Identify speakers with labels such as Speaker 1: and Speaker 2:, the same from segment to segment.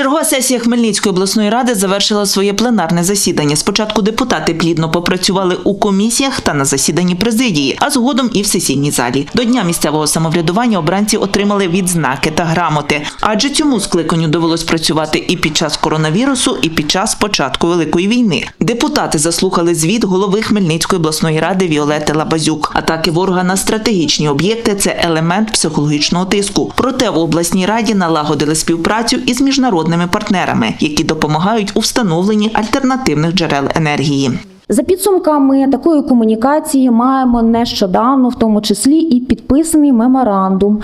Speaker 1: Чергова сесія Хмельницької обласної ради завершила своє пленарне засідання. Спочатку депутати плідно попрацювали у комісіях та на засіданні президії, а згодом і в сесійній залі. До дня місцевого самоврядування обранці отримали відзнаки та грамоти. Адже цьому скликанню довелось працювати і під час коронавірусу, і під час початку великої війни. Депутати заслухали звіт голови Хмельницької обласної ради Віолети Лабазюк. Атаки ворога на стратегічні об'єкти це елемент психологічного тиску. Проте в обласній раді налагодили співпрацю із міжнародними партнерами, які допомагають у встановленні альтернативних джерел енергії.
Speaker 2: За підсумками такої комунікації маємо нещодавно, в тому числі і підписаний меморандум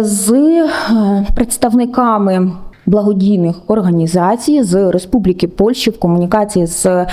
Speaker 2: з е, представниками. Благодійних організацій з Республіки Польщі в комунікації з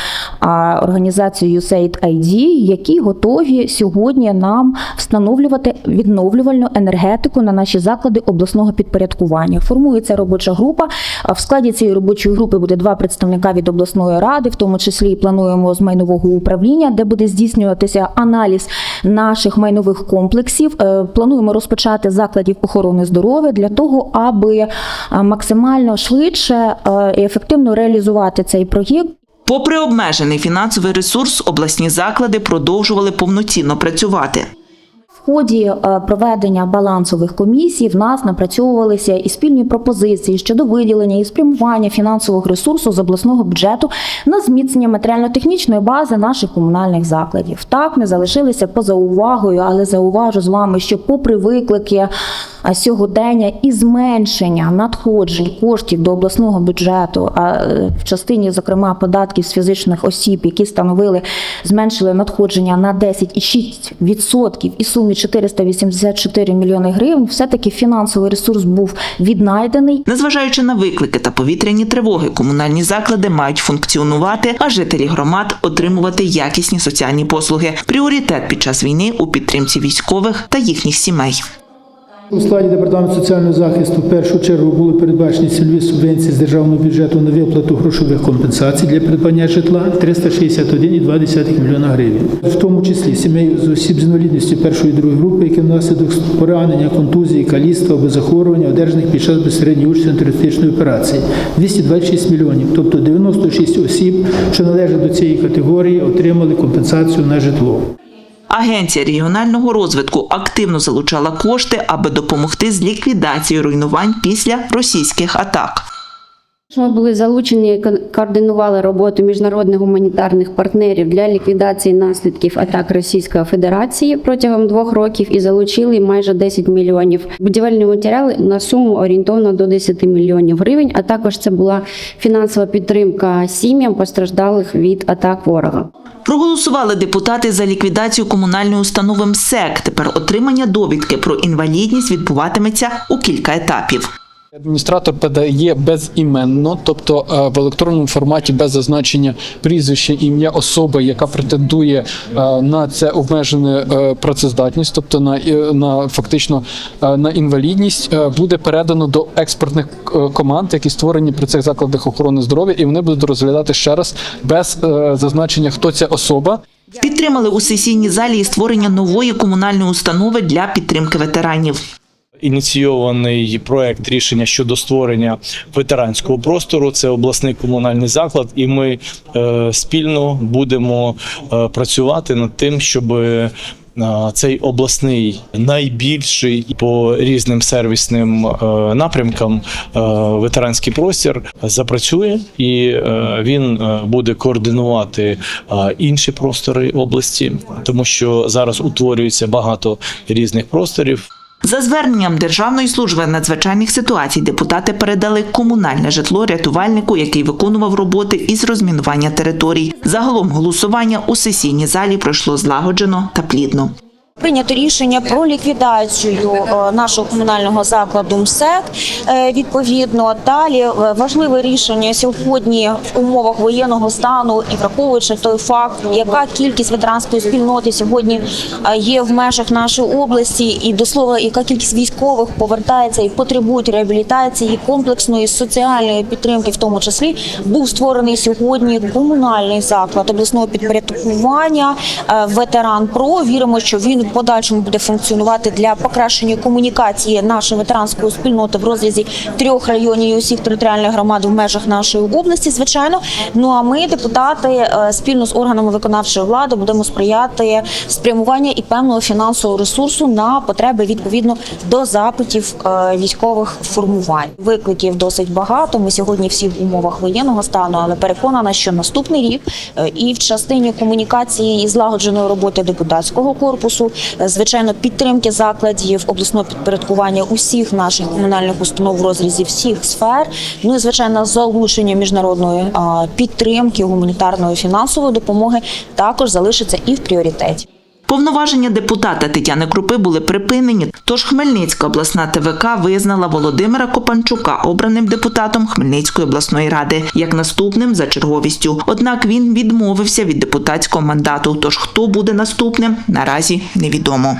Speaker 2: організацією USAID-ID, які готові сьогодні нам встановлювати відновлювальну енергетику на наші заклади обласного підпорядкування. Формується робоча група. В складі цієї робочої групи буде два представника від обласної ради, в тому числі плануємо з майнового управління, де буде здійснюватися аналіз наших майнових комплексів. Е, Плануємо розпочати закладів охорони здоров'я для того, аби е, максимально швидше е, і ефективно реалізувати цей проєкт.
Speaker 1: Попри обмежений фінансовий ресурс, обласні заклади продовжували повноцінно працювати.
Speaker 2: В ході е, проведення балансових комісій в нас напрацьовувалися і спільні пропозиції щодо виділення і спрямування фінансового ресурсу з обласного бюджету на зміцнення матеріально-технічної бази наших комунальних закладів. Так не залишилися поза увагою, але зауважу з вами, що попри виклики сьогодення і зменшення надходжень коштів до обласного бюджету, а е, в частині, зокрема, податків з фізичних осіб, які становили зменшили надходження на 10,6% і сумі 484 мільйони гривень, все-таки фінансовий ресурс був віднайдений.
Speaker 1: Незважаючи на виклики та повітряні тривоги, комунальні заклади мають функціонувати, а жителі громад отримувати якісні соціальні послуги. Пріоритет під час війни у підтримці військових та їхніх сімей.
Speaker 3: У складі департаменту соціального захисту в першу чергу були передбачені цільові субвенції з державного бюджету на виплату грошових компенсацій для придбання житла 361,2 млн гривень, в тому числі сімей з осіб з інвалідністю першої і другої групи, які внаслідок поранення, контузії, каліцтва або захворювання, одержаних під час безсередньої участі в терористичної операції 226 мільйонів, тобто 96 осіб, що належать до цієї категорії, отримали компенсацію на житло.
Speaker 1: Агенція регіонального розвитку активно залучала кошти, аби допомогти з ліквідацією руйнувань після російських атак.
Speaker 4: Ми були залучені, ко- координували роботу міжнародних гуманітарних партнерів для ліквідації наслідків атак Російської Федерації протягом двох років і залучили майже 10 мільйонів будівельні матеріали на суму орієнтовно до 10 мільйонів гривень. А також це була фінансова підтримка сім'ям постраждалих від атак ворога.
Speaker 1: Проголосували депутати за ліквідацію комунальної установи МСЕК. Тепер отримання довідки про інвалідність відбуватиметься у кілька етапів.
Speaker 5: Адміністратор подає безіменно, тобто е, в електронному форматі без зазначення прізвища, ім'я особи, яка претендує е, на це обмежену е, працездатність, тобто на, на фактично на інвалідність, буде передано до експертних команд, які створені при цих закладах охорони здоров'я, і вони будуть розглядати ще раз без зазначення, хто ця особа.
Speaker 1: Підтримали у сесійній залі і створення нової комунальної установи для підтримки ветеранів.
Speaker 6: Ініційований проект рішення щодо створення ветеранського простору. Це обласний комунальний заклад, і ми е, спільно будемо е, працювати над тим, щоб е, цей обласний найбільший по різним сервісним напрямкам ветеранський простір запрацює, і він буде координувати інші простори області, тому що зараз утворюється багато різних просторів.
Speaker 1: За зверненням Державної служби надзвичайних ситуацій депутати передали комунальне житло рятувальнику, який виконував роботи із розмінування територій. Загалом голосування у сесійній залі пройшло злагоджено та плідно.
Speaker 7: Прийнято рішення про ліквідацію е, нашого комунального закладу МСЕК. Е, Відповідно, далі е, важливе рішення сьогодні в умовах воєнного стану і враховуючи той факт, яка кількість ветеранської спільноти сьогодні є в межах нашої області, і до слова, яка кількість військових повертається і потребують реабілітації, комплексної соціальної підтримки, в тому числі був створений сьогодні комунальний заклад обласного підпорядкування ветеран ПРО. Віримо, що він подальшому буде функціонувати для покращення комунікації нашої ветеранської спільноти в розрізі трьох районів і усіх територіальних громад в межах нашої області, звичайно. Ну а ми, депутати, е, спільно з органами виконавчої влади, будемо сприяти спрямування і певного фінансового ресурсу на потреби відповідно до запитів е, військових формувань. Викликів досить багато. Ми сьогодні всі в умовах воєнного стану, але переконана, що наступний рік е, і в частині комунікації і злагодженої роботи депутатського корпусу, звичайно, підтримки закладів обласного підпорядкування усіх наших комунальних установ в розрізі всіх сфер. Ну і звичайно, залучення міжнародної підтримки, гуманітарної фінансової допомоги також залишиться і в пріоритеті.
Speaker 1: Повноваження депутата Тетяни Крупи були припинені, тож Хмельницька обласна ТВК визнала Володимира Копанчука обраним депутатом Хмельницької обласної ради як наступним за черговістю. Однак він відмовився від депутатського мандату. Тож хто буде наступним, наразі невідомо.